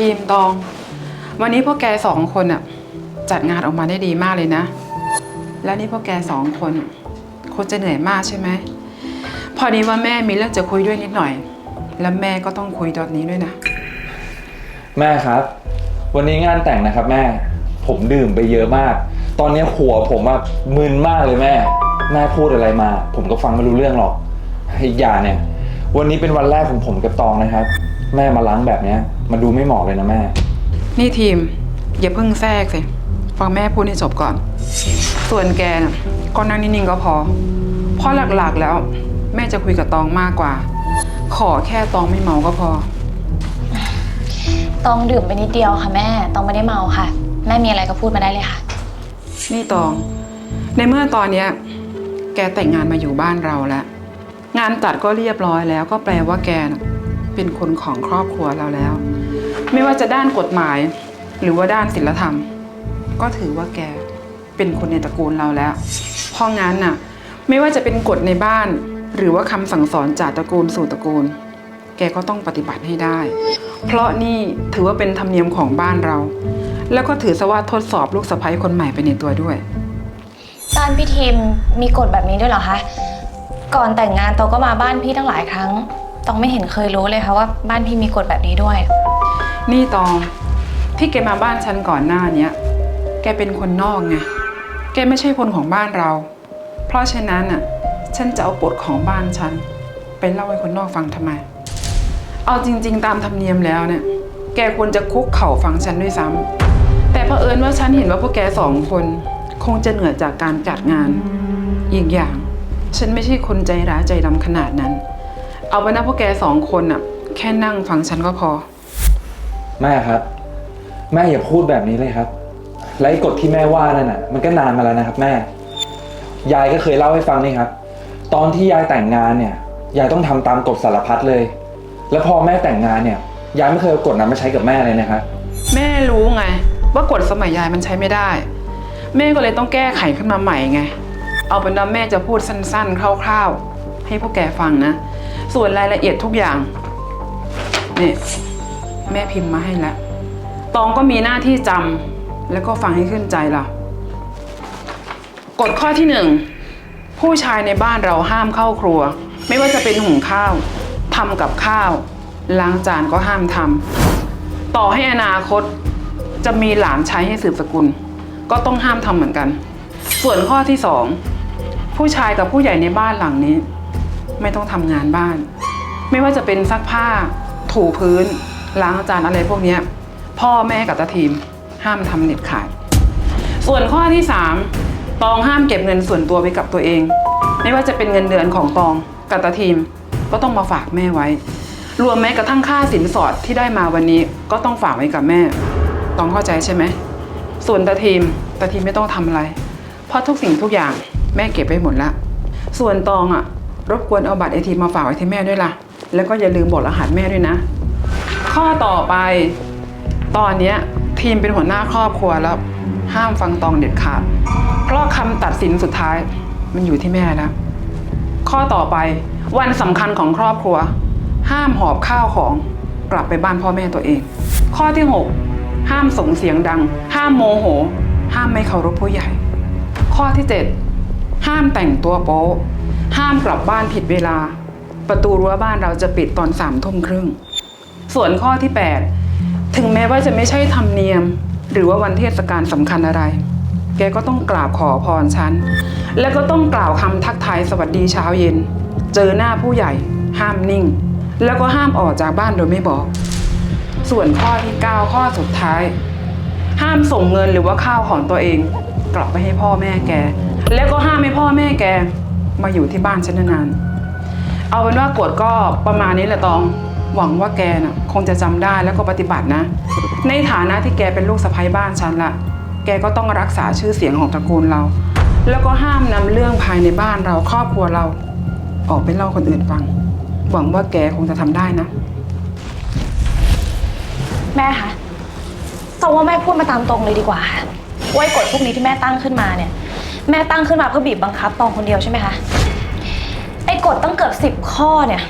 ทีมตอง วันนี้พวกแกสองคนอะจัดงานออกมาได้ดีมากเลยนะ แล้วนี่พวกแกสองคนคงจะเหนื่อยมากใช่ไหม พอดีว่าแม่มีเรื่องจะคุยด้วยนิดหน่อย แล้วแม่ก็ต้องคุยตอนนี้ด้วยนะ แม่ครับ วันนี้งานแต่งนะครับแม่ ผมดื่มไปเยอะมาก ตอนนี้หัวผมอะมึนมากเลยแม่ แม่พูดอะไรมา ผมก็ฟังไม่รู้เรื่องหรอกอีกอย่างเนี่ย วันนี้เป็นวันแรกของผมกับตองนะครับ แม่มาล้างแบบเนี้ยมันดูไม่เหมาะเลยนะแม่ นี่ทีม อย่าเพิ่งแทรกสิ ฟังแม่พูดให้จบก่อน ส่วนแกน่ะก็นั่งนิ่งๆก็พอ เพราะหลักๆแล้ว แม่จะคุยกับตองมากกว่า ขอแค่ตองไม่เมาก็พอต้องดื่มไปนิดเดียวค่ะแม่ต้องไม่ได้เมาค่ะ แม่มีอะไรก็พูดมาได้เลยค่ะ นี่ตอง ในเมื่อตอนเนี้ยแกแต่งงานมาอยู่บ้านเราแล้ว งานจัดก็เรียบร้อยแล้วก็แปลว่าแกน่ะ เป็นคนของครอบครัวเราแล้ว ไม่ว่าจะด้านกฎหมาย หรือว่าด้านศีลธรรม ก็ถือว่าแกเป็นคนในตระกูลเราแล้วเพราะงั้นน่ะ ไม่ว่าจะเป็นกฎในบ้าน หรือว่าคำสั่งสอนจากตระกูลสู่ตระกูล แกก็ต้องปฏิบัติให้ได้ เพราะนี่ถือว่าเป็นธรรมเนียมของบ้านเรา แล้วก็ถือซะว่าทดสอบลูกสะใภ้คนใหม่ไปในตัวด้วยบ้านพี่ทีมมีกฎแบบนี้ด้วยเหรอคะ ก่อนแต่งงานตก็มาบ้านพี่ตั้งหลายครั้ง ตองไม่เห็นเคยรู้เลยค่ะว่าบ้านพี่มีกฎแบบนี้ด้วย นี่ตองที่แกมาบ้านฉันก่อนหน้าเนี้ย แกเป็นคนนอกไง แกไม่ใช่คนของบ้านเรา เพราะฉะนั้นอะ ฉันจะเอากฎของบ้านฉัน ไปเล่าให้คนนอกฟังทำไม เอาจริง ๆ ตามธรรมเนียมแล้วเนี่ย แกควรจะคุกเข่าฟังฉันด้วยซ้ำแต่เผอิญว่าฉันเห็นว่าพวกแกสองคน คงจะเหนื่อยจากการจัดงาน อีกอย่าง ฉันไม่ใช่คนใจร้ายใจดำขนาดนั้น เอาเป็นว่าพวกแกสองคนอะแค่นั่งฟังฉันก็พอ แม่ครับ แม่อย่าพูดแบบนี้เลยครับ และไอ้กฎที่แม่ว่านั่นน่ะ มันก็นานมาแล้วนะครับ แม่ ยายก็เคยเล่าให้ฟังนี่ครับ ตอนที่ยายแต่งงานเนี่ย ยายต้องทำตามกฎสารพัดเลย แล้วพอแม่แต่งงานเนี่ย ยายไม่เคยเอากฎนั้นมาใช้กับแม่เลยนะครับ แม่รู้ไง ว่ากฎสมัยยายมันใช้ไม่ได้ แม่ก็เลยต้องแก้ไขขึ้นมาใหม่ไง เอาเป็นว่าแม่จะพูดสั้นๆ คร่าวๆ ให้พวกแกฟังนะ ส่วนรายละเอียดทุกอย่าง นี่แม่พิมพ์มาให้แล้ว ตองก็มีหน้าที่จำแล้วก็ฟังให้ขึ้นใจล่ะ กฎข้อที่หนึ่งผู้ชายในบ้านเราห้ามเข้าครัว ไม่ว่าจะเป็นหุงข้าวทำกับข้าว ล้างจานก็ห้ามทำต่อให้อนาคตจะมีหลานใช้ให้สืบสกุล ก็ต้องห้ามทำเหมือนกัน ส่วนข้อที่สองผู้ชายกับผู้ใหญ่ในบ้านหลังนี้ ไม่ต้องทำงานบ้าน ไม่ว่าจะเป็นซักผ้า ถูพื้น ล้างจานอะไรพวกนี้พ่อแม่กับตาทีมห้ามทำเด็ดขาดส่วนข้อที่สามตองห้ามเก็บเงินส่วนตัวไว้กับตัวเอง ไม่ว่าจะเป็นเงินเดือนของตองกับตาทีมก็ต้องมาฝากแม่ไว้ รวมแม้กระทั่งค่าสินสอดที่ได้มาวันนี้ก็ต้องฝากไว้กับแม่ ตองเข้าใจใช่ไหมส่วนตาทีมตาทีมไม่ต้องทำอะไร เพราะทุกสิ่งทุกอย่างแม่เก็บไว้หมดละ ส่วนตองอะ รบกวนเอาบัตรไอทีมาฝากไว้ที่แม่ด้วยล่ะ แล้วก็อย่าลืมบอกรหัสแม่ด้วยนะ ข้อต่อไป ตอนเนี้ยทีมเป็นหัวหน้าครอบครัวแล้ว ห้ามฟังตองเด็ดขาด เพราะคำตัดสินสุดท้ายมันอยู่ที่แม่แล้วข้อต่อไปวันสำคัญของครอบครัว ห้ามหอบข้าวของกลับไปบ้านพ่อแม่ตัวเอง ข้อที่ 6 ห้ามส่งเสียงดัง ห้ามโมโห ห้ามไม่เคารพผู้ใหญ่ ข้อที่ 7 ห้ามแต่งตัวโป๊ ห้ามกลับบ้านผิดเวลา ประตูรั้วบ้านเราจะปิดตอนสามทุ่มครึ่ง ส่วนข้อที่ 8 ถึงแม้ว่าจะไม่ใช่ธรรมเนียม หรือว่าวันเทศกาลสำคัญอะไร แกก็ต้องกราบขอพรฉัน แล้วก็ต้องกล่าวคำทักทายสวัสดีเช้าเย็น เจอหน้าผู้ใหญ่ ห้ามนิ่ง แล้วก็ห้ามออกจากบ้านโดยไม่บอก ส่วนข้อที่ 9 ข้อสุดท้าย ห้ามส่งเงินหรือว่าข้าวของตัวเอง กลับไปให้พ่อแม่แก แล้วก็ห้ามให้พ่อแม่แก มาอยู่ที่บ้านฉันนานๆ เอาเป็นว่ากฎก็ประมาณนี้แหละตอง หวังว่าแกน่ะคงจะจำได้แล้วก็ปฏิบัตินะ ในฐานะที่แกเป็นลูกสะใภ้บ้านฉันละ แกก็ต้องรักษาชื่อเสียงของตระกูลเรา แล้วก็ห้ามนำเรื่องภายในบ้านเราครอบครัวเรา ออกไปเล่าคนอื่นฟัง หวังว่าแกคงจะทำได้นะ แม่คะตองว่าแม่พูดมาตามตรงเลยดีกว่าค่ะว่ากฎพวกนี้ที่แม่ตั้งขึ้นมาเนี่ย แม่ตั้งขึ้นมาเพื่อบีบบังคับตองคนเดียวใช่ไหมคะ ไอ้กฎตั้งเกือบสิบข้อเนี่ย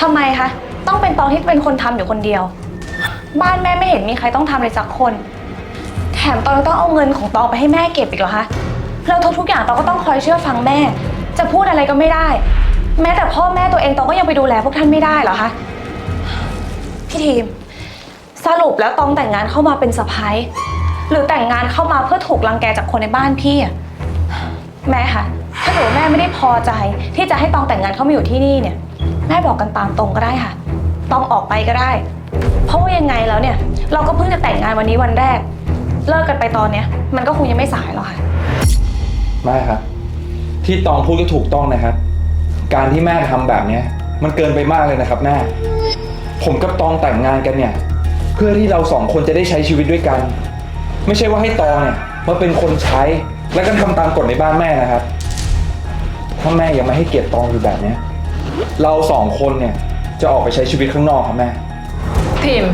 ทำไมคะ ต้องเป็นตองที่เป็นคนทำอยู่คนเดียว บ้านแม่ไม่เห็นมีใครต้องทำอะไรสักคน แถมตองยังต้องเอาเงินของตองไปให้แม่เก็บอีกเหรอคะแล้วทุกๆอย่างตองก็ต้องคอยเชื่อฟังแม่ จะพูดอะไรก็ไม่ได้ แม้แต่พ่อแม่ตัวเองตองก็ยังไปดูแลพวกท่านไม่ได้เหรอคะ พี่ทีม สรุปแล้วตองแต่งงานเข้ามาเป็นสะพ้ายหรือแต่งงานเข้ามาเพื่อถูกรังแกจากคนในบ้านพี่อะ แม่คะถ้าเกิดว่าแม่ไม่ได้พอใจ ที่จะให้ตองแต่งงานเข้ามาอยู่ที่นี่เนี่ย แม่บอกกันตามตรงก็ได้ค่ะ ตองออกไปก็ได้ เพราะว่ายังไงแล้วเนี่ย เราก็เพิ่งจะแต่งงานวันนี้วันแรก เลิกกันไปตอนเนี้ย มันก็คงยังไม่สายหรอกค่ะ ไม่ครับ ที่ตองพูดก็ถูกต้องนะครับ การที่แม่ทำแบบเนี้ย มันเกินไปมากเลยนะครับแม่ ผมกับตองแต่งงานกันเนี่ย เพื่อที่เราสองคนจะได้ใช้ชีวิตด้วยกัน ไม่ใช่ว่าให้ตองเนี่ยมาเป็นคนใช้ แล้วก็ทำตามกฎในบ้านแม่นะครับ ถ้าแม่ยังไม่ให้เกียรติตองอยู่แบบเนี้ยเราสองคนเนี่ยจะออกไปใช้ชีวิตข้างนอกครับแม่ทีม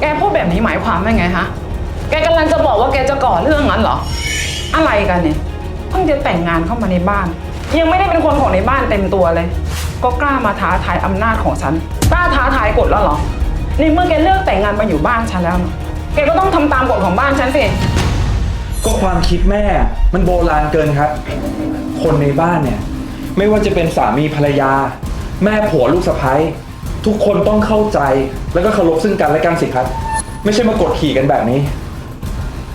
แกพูดแบบนี้หมายความว่าไงฮะ แกกำลังจะบอกว่าแกจะก่อเรื่องนั้นเหรอ อะไรกันเนี่ย เพิ่งจะแต่งงานเข้ามาในบ้าน ยังไม่ได้เป็นคนของในบ้านเต็มตัวเลย ก็กล้ามาท้าทายอำนาจของฉัน กล้าท้าทายกฎแล้วเหรอ ในเมื่อแกเลือกแต่งงานมาอยู่บ้านฉันแล้วนะแกก็ต้องทำตามกฎของบ้านฉันสิ ก็ความคิดแม่มันโบราณเกินครับ คนในบ้านเนี่ย ไม่ว่าจะเป็นสามีภรรยา แม่ผัวลูกสะใภ้ทุกคนต้องเข้าใจแล้วก็เคารพซึ่งกันและกันสิครับ ไม่ใช่มากดขี่กันแบบนี้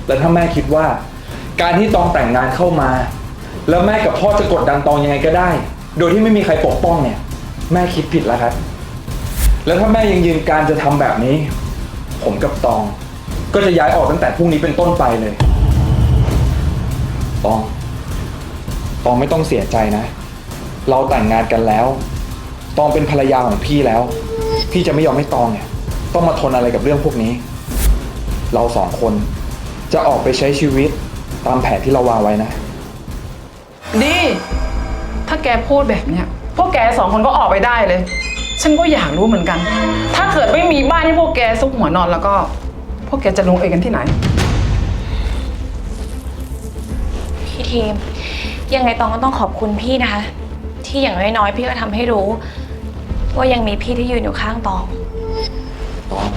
แล้วถ้าแม่คิดว่า การที่ตองแต่งงานเข้ามา แล้วแม่กับพ่อจะกดดันตองยังไงก็ได้ โดยที่ไม่มีใครปกป้องเนี่ย แม่คิดผิดแล้วครับ แล้วถ้าแม่ยังยืนการจะทำแบบนี้ ผมกับตอง ก็จะย้ายออกตั้งแต่พรุ่งนี้เป็นต้นไปเลย ตอง ตองไม่ต้องเสียใจนะ เราแต่งงานกันแล้ว ตองเป็นภรรยาของพี่แล้ว พี่จะไม่ยอมให้ตองเนี่ย ต้องมาทนอะไรกับเรื่องพวกนี้ เราสองคนจะออกไปใช้ชีวิตตามแผนที่เราวางไว้นะ ดี ถ้าแกพูดแบบเนี้ย พวกแกสองคนก็ออกไปได้เลย ฉันก็อยากรู้เหมือนกัน ถ้าเกิดไม่มีบ้านให้พวกแกซุกหัวนอนแล้วก็ พวกแกจะลงเอยกันที่ไหน พี่ทีม ยังไงตองก็ต้องขอบคุณพี่นะคะ ที่อย่างน้อยๆพี่ก็ทำให้รู้ ว่ายังมีพี่ที่ยืนอยู่ข้างตอง ตอง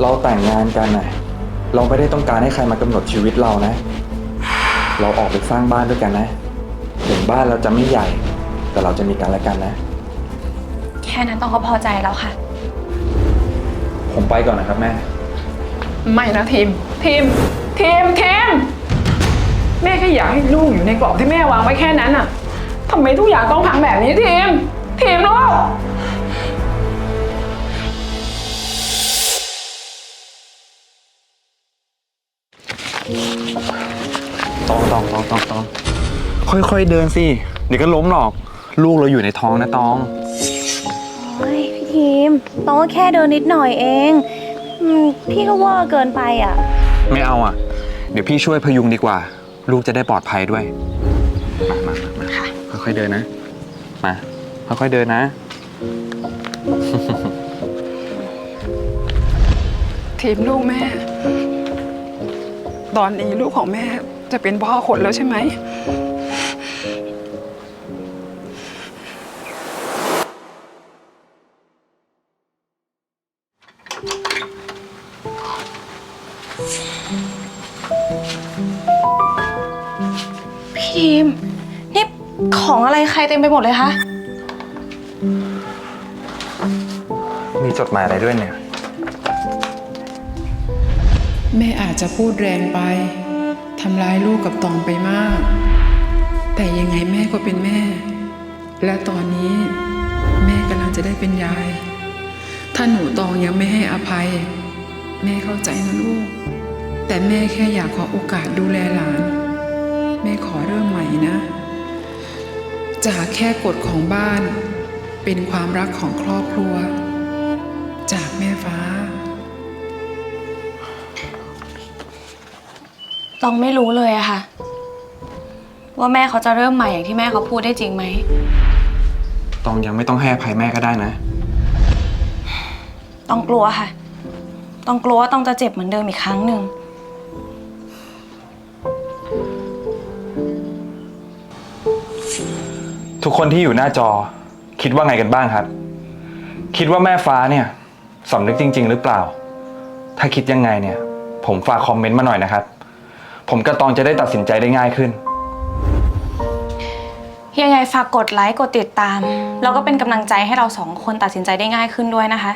เราแต่งงานกันนะเราไม่ได้ต้องการให้ใครมากำหนดชีวิตเรานะ เราออกไปสร้างบ้านด้วยกันนะ ถึงบ้านเราจะไม่ใหญ่ แต่เราจะมีกันและกันนะ แค่นั้นตองก็พอใจแล้วค่ะ ผมไปก่อนนะครับแม่ ไม่นะทีม ทีม ทีมทีม แม่แค่อยากให้ลูกอยู่ในกรอบที่แม่วางไว้แค่นั้นน่ะทำไมทุกอย่างต้องพังแบบนี้ทีม ทีมลูก ตองตองตองตองตองค่อยๆเดินสิ เดี๋ยวก็ล้มหรอก ลูกเราอยู่ในท้องนะตองโอ้ยพี่ทีมตองก็แค่เดินนิดหน่อยเองอืมพี่ก็เว่าเกินไปอะ ไม่เอาอะ เดี๋ยวพี่ช่วยพยุงดีกว่า ลูกจะได้ปลอดภัยด้วยมามามามาค่ะ ค่อยๆเดินนะ มา ค่อยๆเดินนะ ทีมลูกแม่ ตอนนี้ลูกของแม่จะเป็นพ่อคนแล้วใช่ไหมพี่ ทีม นี่ของอะไรใครเต็มไปหมดเลยคะ มีจดหมายอะไรด้วยเนี่ย แม่อาจจะพูดแรงไปทำร้ายลูกกับตองไปมาก แต่ยังไงแม่ก็เป็นแม่ และตอนนี้แม่กำลังจะได้เป็นยาย ถ้าหนูตองยังไม่ให้อภัย แม่เข้าใจนะลูก แต่แม่แค่อยากขอโอกาสดูแลหลาน แม่ขอเริ่มใหม่นะ จากแค่กฎของบ้าน เป็นความรักของครอบครัว จากแม่ฟ้า ตองไม่รู้เลยอะค่ะ ว่าแม่เขาจะเริ่มใหม่อย่างที่แม่เขาพูดได้จริงไหม ตองยังไม่ต้องให้อภัยแม่ก็ได้นะ ต้องกลัวค่ะ ต้องกลัวว่าต้องจะเจ็บเหมือนเดิมอีกครั้งหนึ่ง ทุกคนที่อยู่หน้าจอ คิดว่าไงกันบ้างครับ คิดว่าแม่ฟ้าเนี่ยสำนึกจริง ๆ หรือเปล่า ถ้าคิดยังไงเนี่ย ผมฝากคอมเมนต์มาหน่อยนะครับ ผมกับตองจะได้ตัดสินใจได้ง่ายขึ้น ยังไงฝากกดไลค์กดติดตาม แล้วก็เป็นกำลังใจให้เราสองคนตัดสินใจได้ง่ายขึ้นด้วยนะคะ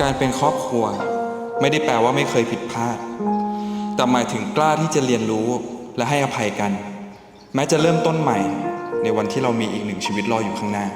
การเป็นครอบครัว ไม่ได้แปลว่าไม่เคยผิดพลาด แต่หมายถึงกล้าที่จะเรียนรู้และให้อภัยกัน แม้จะเริ่มต้นใหม่ในวันที่เรามีอีกหนึ่งชีวิตรออยู่ข้างหน้า